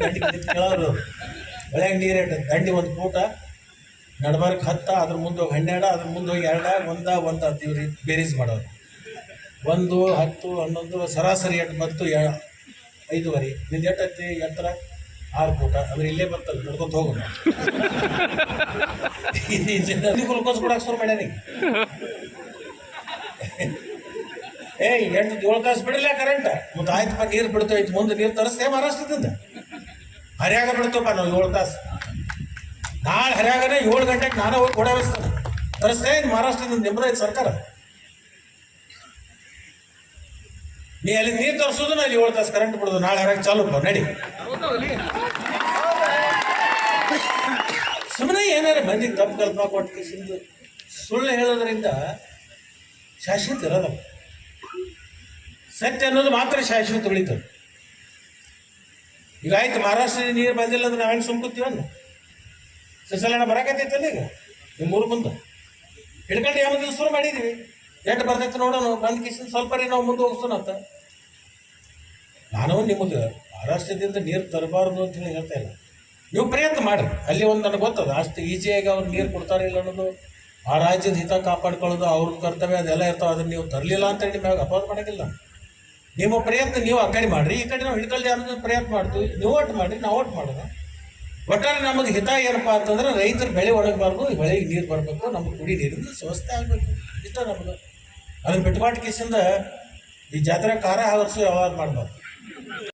ದಂಡಿ ಕೇಳೋರು. ಒಳಗೆ ನೀರು ದಂಡಿ ಒಂದು ಫೂಟ ನಡ್ಬಾರ್ಕ್ ಹತ್ತ, ಅದ್ರ ಮುಂದೆ ಹೋಗಿ ಹನ್ನೆರಡು, ಅದ್ರ ಮುಂದೆ ಹೋಗಿ ಎರಡ, ಒಂದ ಒಂದ ಇವ್ರಿ ಬೇರೀಸ್ ಮಾಡೋರು. ಒಂದು, ಹತ್ತು, ಹನ್ನೊಂದು, ಸರಾಸರಿ ಎಂಟು ಬಂತು ಎ- ಐದುವರೆ. ನಿಂದು ಎಟ್ಟತ್ತಿ ಎತ್ತರ ಆರು ಫೂಟ ಅಂದ್ರೆ ಇಲ್ಲೇ ಬರ್ತಲ್ಲ ನಡ್ಕೊತ ಹೋಗೋಣ ಗ್ಲುಕೋಸ್ ಕೊಡಕ್ಕೆ ಶುರು ಮಾಡ್ಯಾರ ಈಗ. ಏಯ್ ಎಂಟು ಏಳು ತಾಸು ಬಿಡಲ್ಲ ಕರೆಂಟ್ ಮತ್ತೆ ಆಯ್ತಪ್ಪ ನೀರು ಬಿಡ್ತೈತಿ, ಮುಂದೆ ನೀರು ತರಿಸ್ತೇ ಮಹಾರಾಷ್ಟ್ರದಿಂದ ಹರಿಯಾಗ ಬಿಡ್ತಪ್ಪ ನಾವು ಏಳು ತಾಸು. ನಾಳೆ ಹರಿಯಾಗನೇ ಏಳು ಗಂಟೆಗೆ ನಾನು ಹೋಗಿ ಕೊಡವಿಸ್ತಾನೆ ತರಿಸ್ತೇ ಮಹಾರಾಷ್ಟ್ರದಿಂದ ನಿಮ್ಮದೈತೆ ಸರ್ಕಾರ. ನೀ ಅಲ್ಲಿ ನೀರು ತರಿಸೋದು ಅಲ್ಲಿ ಏಳು ತಾಸು ಕರೆಂಟ್ ಬಿಡೋದು. ನಾಳೆ ಹರ್ಯಾಗ ಚಾಲುಪ್ಪ, ನಡಿ. ಸುಮ್ಮನೆ ಏನಾರ ಮಂದಿಗೆ ತಪ್ಪು ಕಲ್ಪನಾ ಕೊಟ್ಟು ಸುಳ್ಳು ಹೇಳೋದ್ರಿಂದ ಶಾಶ್ವತ ಇರೋಲ್ಲ ಸತ್ಯ ಅನ್ನೋದು ಮಾತ್ರ ಶಾಶ್ವತ ಉಳಿತದೆ. ಈಗ ಆಯ್ತು ಮಹಾರಾಷ್ಟ್ರ ನೀರು ಬಂದಿಲ್ಲ ಅಂದ್ರೆ ನಾವೇನು ಸುಮ್ಕುತ್ತೀವನ್ನ ಸಸಲನ ಬರಕತ್ತೈತಲ್ಲ ಈಗ? ನಿಮ್ಮ ಊರು ಮುಂದೆ? ಹಿಡ್ಕೊಂಡು ಯಾವ ಶುರು ಮಾಡಿದೀವಿ. ಎಷ್ಟು ಬರ್ತೈತೆ ನೋಡೋಣ, ಬಂದ ಕಿಸಿನ ಸ್ವಲ್ಪ ರೀ ನಾವು ಮುಂದೆ ಹೋಗ್ಸೋಣಂತ ನಾನು ನಿಮಗೆ ಮಹಾರಾಷ್ಟ್ರದಿಂದ ನೀರು ತರಬಾರ್ದು ಅಂತ ಹೇಳಿ ಹೇಳ್ತಾ ಇಲ್ಲ. ನೀವು ಪ್ರಯತ್ನ ಮಾಡಿರಿ. ಅಲ್ಲಿ ಒಂದು ನನಗೆ ಗೊತ್ತದ, ಅಷ್ಟು ಈಸಿಯಾಗಿ ಅವ್ರು ನೀರು ಕೊಡ್ತಾರೆ ಇಲ್ಲ ಅನ್ನೋದು. ಆ ರಾಜ್ಯದ ಹಿತ ಕಾಪಾಡ್ಕೊಳ್ಳೋದು ಅವ್ರ ಕರ್ತವ್ಯ, ಅದೆಲ್ಲ ಇರ್ತಾವೆ, ಅದನ್ನ ನೀವು ತರಲಿಲ್ಲ ಅಂತೇಳಿ ಹೇಳಿ ಅಪೋಸ್ ಮಾಡೋಂಗಿಲ್ಲ. ನಿಮ್ಮ ಪ್ರಯತ್ನ ನೀವು ಆ ಕಡೆ ಮಾಡ್ರಿ, ಈ ಕಡೆ ನಾವು ಹಿಡ್ಕೊಳ್ಳಿ ಅನ್ನೋದು ಪ್ರಯತ್ನ ಮಾಡ್ತೀವಿ. ನೀವು ಓಟ್ ಮಾಡಿರಿ, ನಾವು ಓಟ್ ಮಾಡೋಣ ಒಟ್ಟಾರೆ ನಮಗೆ ಹಿತ ಏನಪ್ಪ ಅಂತಂದ್ರೆ ರೈತರು ಬೆಳೆ ಒಣಗಬಾರ್ದು ಬೆಳೆಗೆ ನೀರು ಬರಬೇಕು, ನಮಗೆ ಕುಡಿ ನೀರಿಂದ ಸ್ವಸ್ಥ ಆಗಬೇಕು. ಇಷ್ಟ ನಮಗೆ ಅದನ್ನು ಕೇಸಿಂದ ಈ ಜಾತ್ರೆ ಕಾರ ಹಾಕಿಸಿ ವ್ಯವಹಾರ ಮಾಡಬಾರ್ದು.